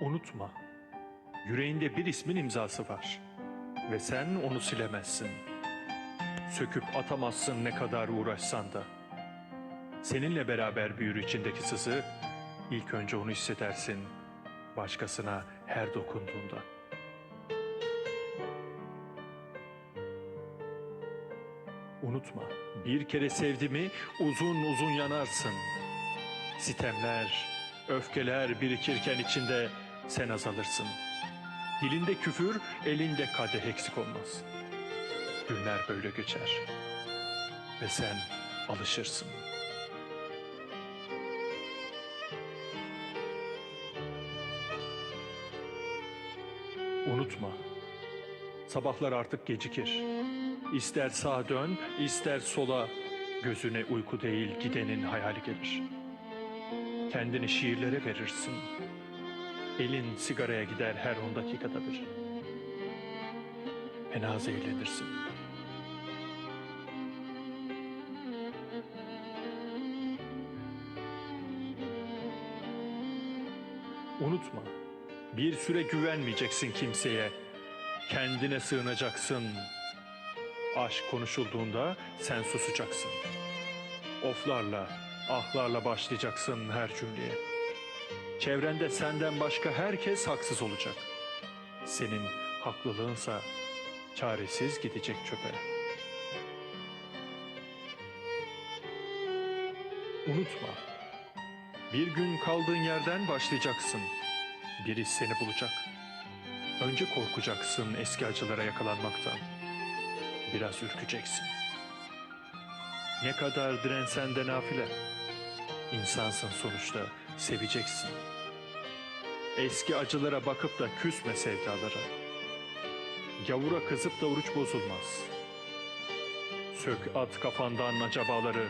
Unutma, yüreğinde bir ismin imzası var ve sen onu silemezsin. Söküp atamazsın ne kadar uğraşsan da. Seninle beraber büyür içindeki sızı, ilk önce onu hissedersin, başkasına her dokunduğunda. Unutma, bir kere sevdi mi uzun uzun yanarsın. Sitemler, öfkeler birikirken içinde sen azalırsın. Dilinde küfür, elinde kadeh eksik olmaz. Günler böyle geçer. Ve sen alışırsın. Unutma, sabahlar artık gecikir. İster sağa dön, ister sola, gözüne uyku değil gidenin hayali gelir. Kendini şiirlere verirsin. Elin sigaraya gider her on dakikada bir. Fena zehirlenirsin. Unutma, bir süre güvenmeyeceksin kimseye. Kendine sığınacaksın. Aşk konuşulduğunda sen susacaksın. Oflarla, ahlarla başlayacaksın her cümleye. Çevrende senden başka herkes haksız olacak. Senin haklılığınsa çaresiz gidecek çöpe. Unutma, bir gün kaldığın yerden başlayacaksın. Biri seni bulacak. Önce korkacaksın eski acılara yakalanmaktan. Biraz ürkeceksin. Ne kadar dirensen de nafile. İnsansın sonuçta, seveceksin. Eski acılara bakıp da küsme sevdalara. Gavura kızıp da oruç bozulmaz. Sök at kafandan acabaları.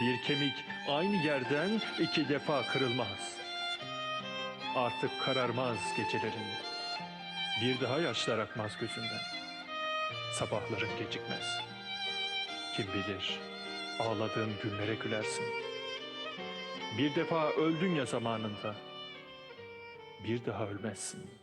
Bir kemik aynı yerden iki defa kırılmaz. Artık kararmaz gecelerin. Bir daha yaşlar akmaz gözünden. Sabahların gecikmez. Kim bilir ağladığın günlere gülersin. Bir defa öldün ya zamanında. Bir daha ölmezsin.